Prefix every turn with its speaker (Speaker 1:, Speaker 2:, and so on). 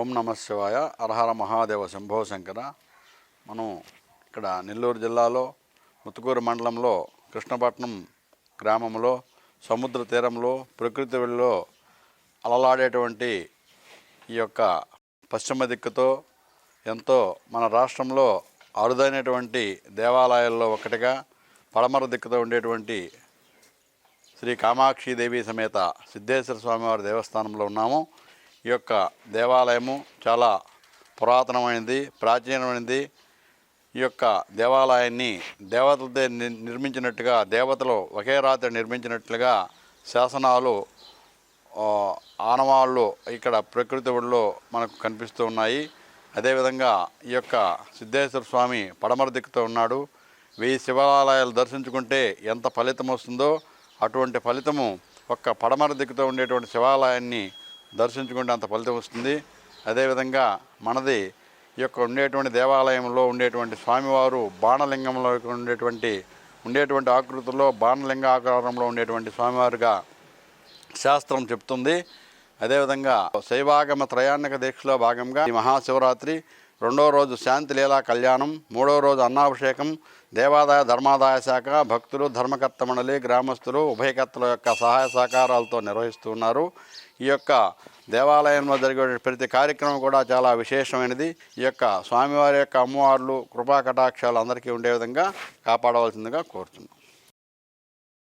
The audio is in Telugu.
Speaker 1: ఓం నమ శివాయ అరహర మహాదేవ శంభో శంకర. మనం ఇక్కడ నెల్లూరు జిల్లాలో ముత్తుకూరు మండలంలో కృష్ణపట్నం గ్రామంలో సముద్ర తీరంలో ప్రకృతి వెళ్ళిలో అలలాడేటువంటి ఈ యొక్క పశ్చిమ దిక్కుతో ఎంతో మన రాష్ట్రంలో అరుదైనటువంటి దేవాలయాల్లో ఒకటిగా పడమర దిక్కుతో ఉండేటువంటి శ్రీ కామాక్షి దేవి సమేత సిద్ధేశ్వర స్వామివారి దేవస్థానంలో ఉన్నాము. ఈ యొక్క దేవాలయము చాలా పురాతనమైనది ప్రాచీనమైనది. ఈ యొక్క దేవాలయాన్ని దేవతలతో ని- నిర్మించినట్టుగా దేవతలు ఒకే రాత్రి నిర్మించినట్లుగా శాసనాలు ఆనవాళ్ళు ఇక్కడ ప్రకృతి ఒడిలో మనకు కనిపిస్తూ ఉన్నాయి. అదేవిధంగా ఈ యొక్క సిద్ధేశ్వర స్వామి పడమర దిక్కుతో ఉన్నాడు. వెయ్యి శివాలయాలు దర్శించుకుంటే ఎంత ఫలితం వస్తుందో అటువంటి ఫలితము ఒక్క పడమర దిక్కుతో ఉండేటువంటి శివాలయాన్ని దర్శించుకుంటే అంత ఫలితం వస్తుంది. అదేవిధంగా మనది ఈ యొక్క ఉండేటువంటి దేవాలయంలో ఉండేటువంటి స్వామివారు బాణలింగంలో ఉండేటువంటి ఉండేటువంటి ఆకృతిలో బాణలింగ ఆకారంలో ఉండేటువంటి స్వామివారుగా శాస్త్రం చెప్తుంది. అదేవిధంగా శైవాగమ త్రయాణిక దీక్షలో భాగంగా ఈ మహాశివరాత్రి రెండో రోజు శాంతి లీలా కళ్యాణం మూడో రోజు అన్నాభిషేకం దేవాదాయ ధర్మాదాయ శాఖ భక్తులు ధర్మకర్త మండలి గ్రామస్తులు ఉభయకర్తల యొక్క సహాయ సహకారాలతో నిర్వహిస్తున్నారు ఈ యొక్క దేవాలయంలో జరిగే ప్రతి కార్యక్రమం కూడా చాలా విశేషమైనది. ఈ యొక్క స్వామివారి యొక్క అమ్మవార్లు కృపా కటాక్షాలు అందరికీ ఉండే విధంగా కాపాడవలసిందిగా కోరుతున్నాం.